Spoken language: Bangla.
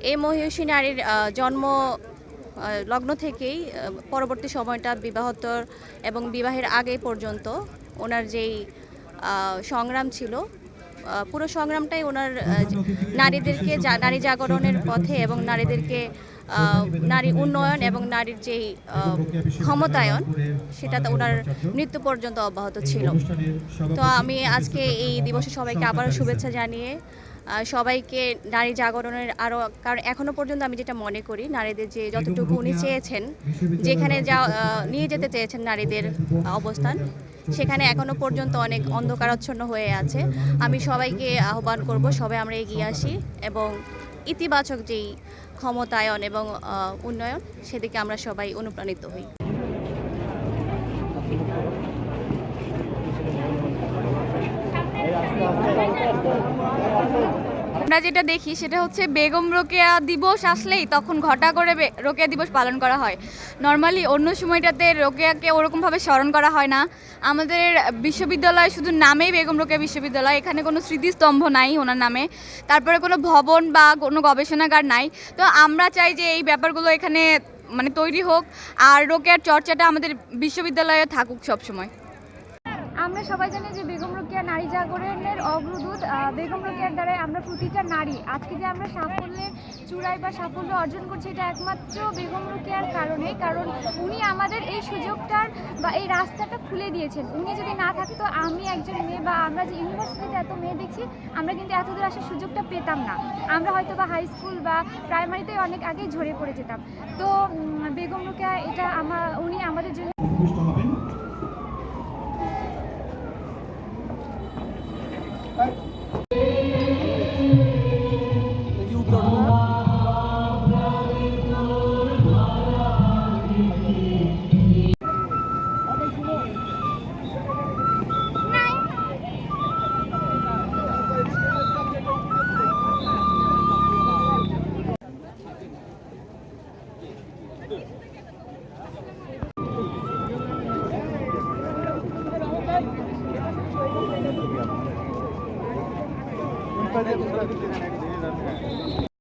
এই মহিষী নারীর জন্ম লগ্ন থেকেই পরবর্তী সময়টা বিবাহোত্তর এবং বিবাহের আগে পর্যন্ত ওনার যেই সংগ্রাম ছিল পুরো সংগ্রামটাই ওনার নারীদেরকে নারী জাগরণের পথে এবং নারীদেরকে নারী উন্নয়ন এবং নারীর যেই ক্ষমতায়ন সেটা তো ওনার মৃত্যু পর্যন্ত অব্যাহত ছিল। তো আমি আজকে এই দিবসে সবাইকে আবারও শুভেচ্ছা জানিয়ে সবাইকে নারী জাগরণের আরও কারণ এখনও পর্যন্ত আমি যেটা মনে করি, নারীদের যে যতটুকু উনি চেয়েছেন, যেখানে যা নিয়ে যেতে চেয়েছেন নারীদের অবস্থান সেখানে এখনও পর্যন্ত অনেক অন্ধকারাচ্ছন্ন হয়ে আছে। আমি সবাইকে আহ্বান করব সবাই আমরা এগিয়ে আসি এবং ইতিবাচক যেই ক্ষমতায়ন এবং উন্নয়ন, সেদিকে আমরা সবাই অনুপ্রাণিত হই। আমরা যেটা দেখি সেটা হচ্ছে বেগম রোকেয়া দিবস আসলেই তখন ঘটা করে রোকেয়া দিবস পালন করা হয়। নর্মালি অন্য সময়টাতে রোকেয়াকে ওরকমভাবে স্মরণ করা হয় না। আমাদের বিশ্ববিদ্যালয় শুধু নামেই বেগম রোকেয়া বিশ্ববিদ্যালয়, এখানে কোনো স্মৃতিস্তম্ভ নাই ওনার নামে। তারপরে কোনো ভবন বা কোনো গবেষণাগার নাই। তো আমরা চাই যে এই ব্যাপারগুলো এখানে মানে তৈরি হোক, আর রোকেয়ার চর্চাটা আমাদের বিশ্ববিদ্যালয়ে থাকুক সবসময়। আমরা সবাই জানি যে বেগম রোকেয়া নারী জাগরণের অগ্রদূত বেগম রোকেয়ার দ্বারাই আমরা প্রতিটা নারী, আজকে যে আমরা সাফল্যের চূড়ায় বা সাফল্য অর্জন করছি এটা একমাত্র বেগম রোকেয়ার কারণে কারণ উনি আমাদের এই সুযোগটার বা এই রাস্তাটা খুলে দিয়েছেন। উনি যদি না থাকতো, আমি একজন মেয়ে বা আমরা যে ইউনিভার্সিটিতে এত মেয়ে দেখছি, আমরা কিন্তু এতদূর আসার সুযোগটা পেতাম না। আমরা হয়তো বা হাই স্কুল বা প্রাইমারিতে অনেক আগেই ঝরে পড়ে যেতাম। তো বেগম রোকেয়া এটা আমার উনি আমাদের জন্য উপবিষ্ট হবেন Thank you.